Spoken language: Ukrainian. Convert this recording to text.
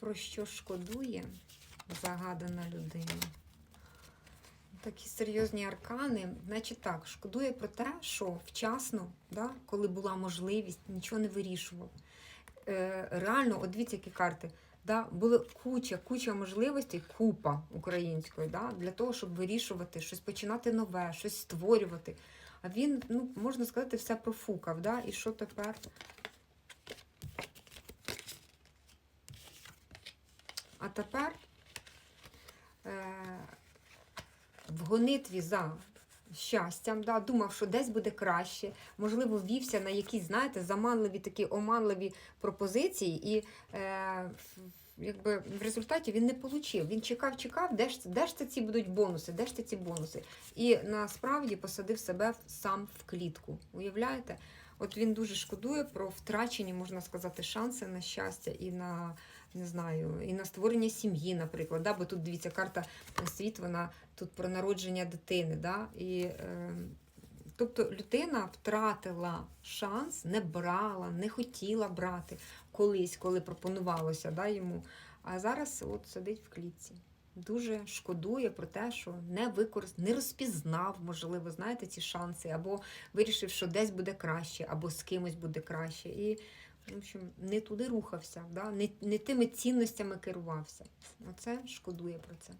Про що шкодує загадана людина? Такі серйозні аркани. Значить так, шкодує про те, що вчасно, да, коли була можливість, нічого не вирішував. Е, реально, от дивіться, які карти. Да, була куча, куча можливостей, купа української, да, для того, щоб вирішувати, щось починати нове, щось створювати. А він, ну, можна сказати, все профукав. Да? І що тепер? А тепер е, в гонитві за щастям, да, думав, що десь буде краще, можливо, вівся на якісь, знаєте, заманливі такі оманливі пропозиції, і е, якби в результаті він не отримав. Він чекав, чекав, де ж, де ж це ці будуть бонуси, де ж це ці бонуси. І насправді посадив себе сам в клітку. Уявляєте? От він дуже шкодує про втрачені, можна сказати, шанси на щастя і на не знаю, і на створення сім'ї, наприклад. Да? Бо тут дивіться, карта світ, вона тут про народження дитини. Да? І, е, тобто людина втратила шанс, не брала, не хотіла брати колись, коли пропонувалося да, йому. А зараз от сидить в клітці. Дуже шкодує про те, що не використ... не розпізнав, можливо, знаєте, ці шанси, або вирішив, що десь буде краще, або з кимось буде краще. І в общем, не туди рухався, да? не, не тими цінностями керувався. Оце шкодує про це.